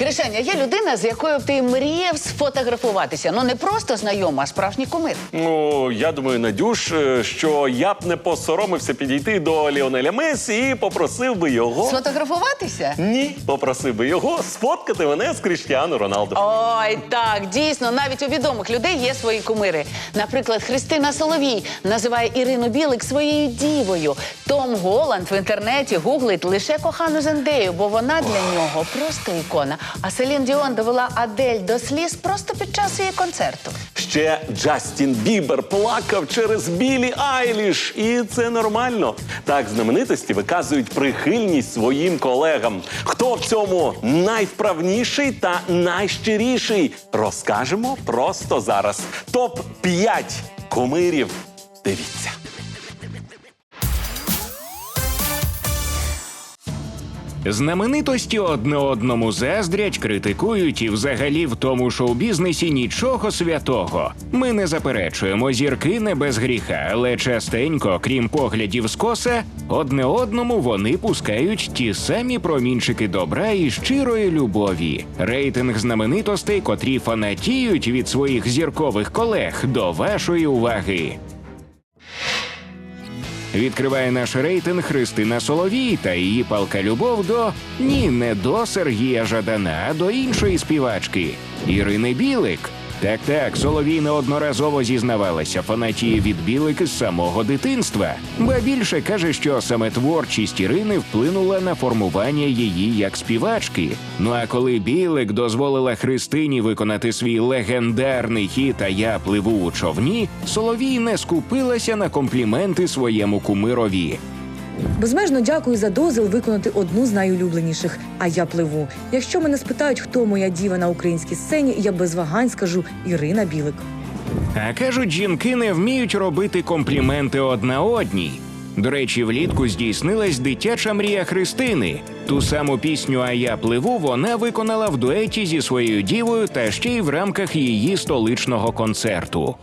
Кришаня, є людина, з якою б ти мріяв сфотографуватися. Ну не просто знайома, а справжній кумир. Ну, я думаю, Надюш, е, що я б не посоромився підійти до Ліонеля Месі і попросив би його. Сфотографуватися? Ні, попросив би його сфоткати мене з Кріштіану Роналду. Ой, так, дійсно, навіть у відомих людей є свої кумири. Наприклад, Христина Соловій називає Ірину Білик своєю дівою. Том Голланд в інтернеті гуглить лише кохану Зендею, бо вона для нього просто ікона. А Селін Діон довела Адель до сліз просто під час її концерту. Ще Джастін Бібер плакав через Білі Айліш, і це нормально. Так знаменитості виказують прихильність своїм колегам. Хто в цьому найвправніший та найщиріший? Розкажемо просто зараз. Топ 5 кумирів. Дивіться. Знаменитості одне одному заздрять, критикують і взагалі в тому шоу-бізнесі нічого святого. Ми не заперечуємо зірки не без гріха, але частенько, крім поглядів скоса, одне одному вони пускають ті самі промінчики добра і щирої любові. Рейтинг знаменитостей, котрі фанатіють від своїх зіркових колег, до вашої уваги. Відкриває наш рейтинг Христина Соловій та її палка любов до ні, не до Сергія Жадана, а до іншої співачки Ірини Білик. Так, так, Соловій неодноразово зізнавалася фанатіє від Білик з самого дитинства, ба більше каже, що саме творчість Ірини вплинула на формування її як співачки. Ну а коли Білик дозволила Христині виконати свій легендарний хіт «А я пливу у човні, Соловій не скупилася на компліменти своєму кумирові. Безмежно дякую за дозвіл виконати одну з найулюбленіших. А я пливу. Якщо мене спитають, хто моя діва на українській сцені, я без вагань скажу Ірина Білик. А кажуть, жінки не вміють робити компліменти одна одній. До речі, влітку здійснилась дитяча мрія Христини. Ту саму пісню А я пливу вона виконала в дуеті зі своєю дівою та ще й в рамках її столичного концерту.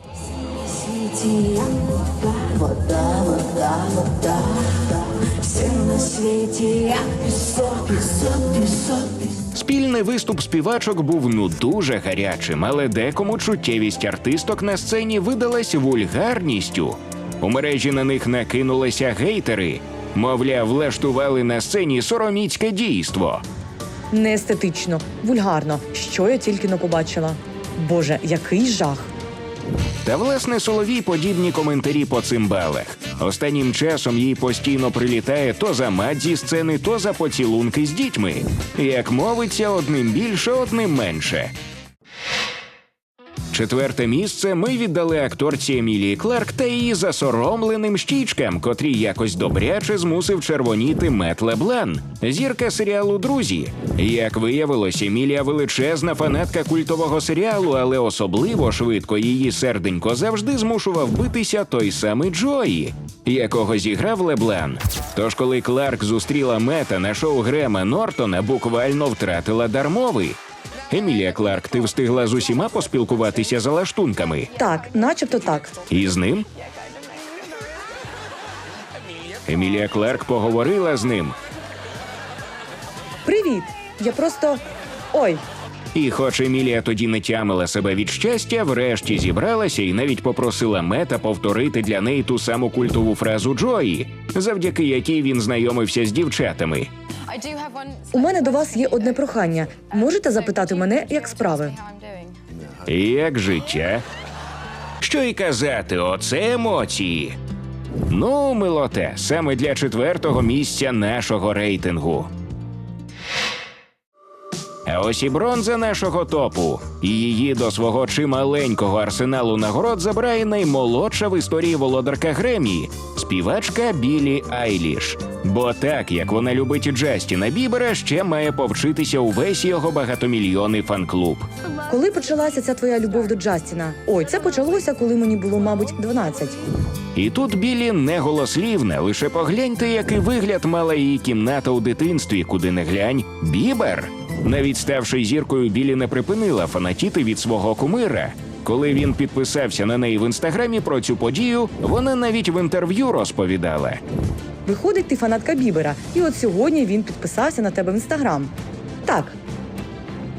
вода, вода, вода. Все на. Спільний виступ співачок був ну дуже гарячим, але декому чуттєвість артисток на сцені видалась вульгарністю. У мережі на них накинулися гейтери. Мовляв, влаштували на сцені сороміцьке дійство. Неестетично, вульгарно. Що я тільки не побачила. Боже, який жах! Та власне Соловій подібні коментарі по цимбалах. Останнім часом їй постійно прилітає то за мать зі сцени, то за поцілунки з дітьми. Як мовиться, одним більше, одним менше. Четверте місце ми віддали акторці Емілії Кларк та її засоромленим щічкам, котрі якось добряче змусив червоніти Мет Леблан, зірка серіалу Друзі. Як виявилось, Емілія величезна фанатка культового серіалу, але особливо швидко її серденько завжди змушував битися той самий Джої, якого зіграв Леблан. Тож, коли Кларк зустріла Мета на шоу Грема Нортона, буквально втратила дар мови. Емілія Кларк, ти встигла з усіма поспілкуватися за лаштунками. Так, начебто так. І з ним? Емілія Кларк поговорила з ним. Привіт! Я просто. Ой, І, хоч Емілія тоді не тямила себе від щастя, врешті зібралася і навіть попросила Мета повторити для неї ту саму культову фразу Джої, завдяки якій він знайомився з дівчатами. У мене до вас є одне прохання. Можете запитати мене, як справи? Як життя? Що й казати, оце емоції. Ну, милоте, саме для четвертого місця нашого рейтингу. А ось і бронза нашого топу. І її до свого чималенького арсеналу нагород забирає наймолодша в історії володарка Гремі співачка Білі Айліш. Бо так як вона любить Джастіна Бібера, ще має повчитися увесь його багатомільйонний фан-клуб. Коли почалася ця твоя любов до Джастіна? Ой, це почалося, коли мені було, мабуть, 12. І тут Білі не голослівна, лише погляньте, який вигляд мала її кімната у дитинстві, куди не глянь. Бібер. Навіть ставши зіркою, Білі не припинила фанатіти від свого кумира. Коли він підписався на неї в інстаграмі про цю подію, вона навіть в інтерв'ю розповідала. Виходить, ти фанатка Бібера, і от сьогодні він підписався на тебе в інстаграм. Так,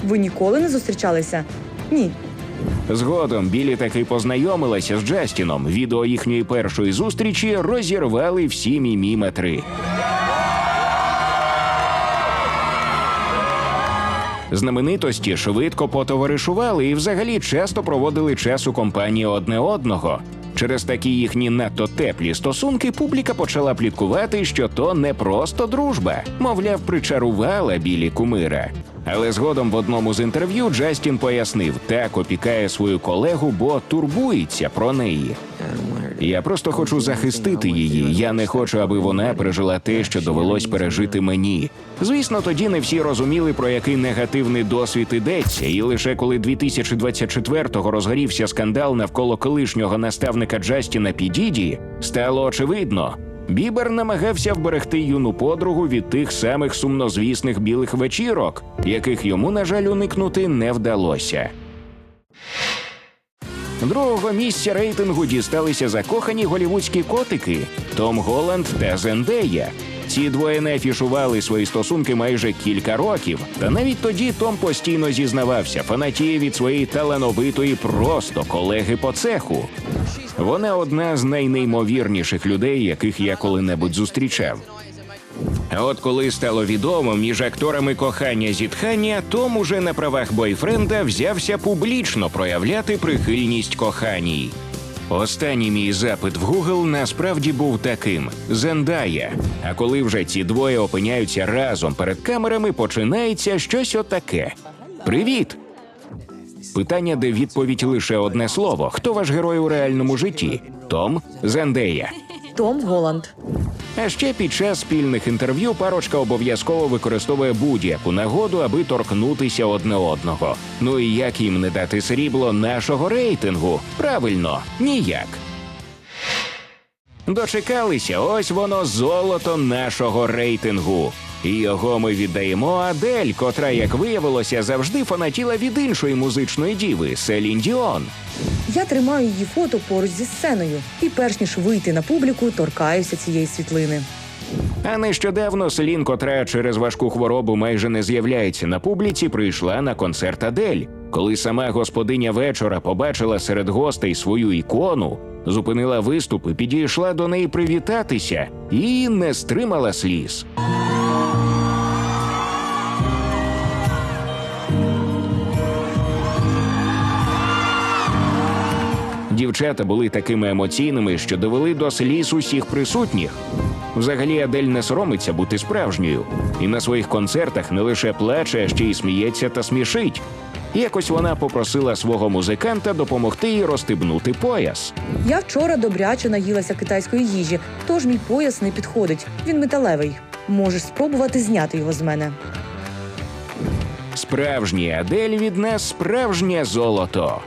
Ви ніколи не зустрічалися? Ні. Згодом Білі таки познайомилася з Джастіном. Відео їхньої першої зустрічі розірвали всі міміметри. Знаменитості швидко потоваришували і взагалі часто проводили час у компанії одне одного. Через такі їхні надто теплі стосунки публіка почала пліткувати, що то не просто дружба, мовляв, причарувала білі кумира. Але згодом в одному з інтерв'ю Джастін пояснив, так опікає свою колегу, бо турбується про неї. Я просто хочу захистити її. Я не хочу, аби вона пережила те, що довелось пережити мені. Звісно, тоді не всі розуміли, про який негативний досвід ідеться, і лише коли 2024-го розгорівся скандал навколо колишнього наставника Джастіна Підіді, стало очевидно. Бібер намагався вберегти юну подругу від тих самих сумнозвісних білих вечірок, яких йому, на жаль, уникнути не вдалося. Другого місця рейтингу дісталися закохані голівудські котики Том Голланд та Зендея. Ці двоє не афішували свої стосунки майже кілька років, та навіть тоді Том постійно зізнавався, фанатіє від своєї талановитої просто колеги по цеху. Вона одна з найнеймовірніших людей, яких я коли-небудь зустрічав. А от коли стало відомо між акторами кохання зітхання, Том уже на правах бойфренда взявся публічно проявляти прихильність коханій. Останній мій запит в Google насправді був таким: Зендая. А коли вже ці двоє опиняються разом перед камерами, починається щось отаке. Привіт! Питання, де відповідь лише одне слово: хто ваш герой у реальному житті? Том Зендея. Том Голланд. А ще під час спільних інтерв'ю парочка обов'язково використовує будь-яку нагоду, аби торкнутися одне одного. Ну і як їм не дати срібло нашого рейтингу? Правильно, ніяк. Дочекалися, ось воно золото нашого рейтингу. І його ми віддаємо Адель, котра, як виявилося, завжди фанатіла від іншої музичної діви Селін Діон. Я тримаю її фото поруч зі сценою, і перш ніж вийти на публіку, торкаюся цієї світлини. А нещодавно Селін, котра через важку хворобу майже не з'являється на публіці, прийшла на концерт Адель. Коли сама господиня вечора побачила серед гостей свою ікону, зупинила виступ і підійшла до неї привітатися і не стримала сліз. Дівчата були такими емоційними, що довели до сліз усіх присутніх. Взагалі Адель не соромиться бути справжньою, і на своїх концертах не лише плаче, а ще й сміється та смішить. Якось вона попросила свого музиканта допомогти їй розстебнути пояс. Я вчора добряче наїлася китайської їжі, тож мій пояс не підходить. Він металевий. Можеш спробувати зняти його з мене. Справжній Адель від нас справжнє золото.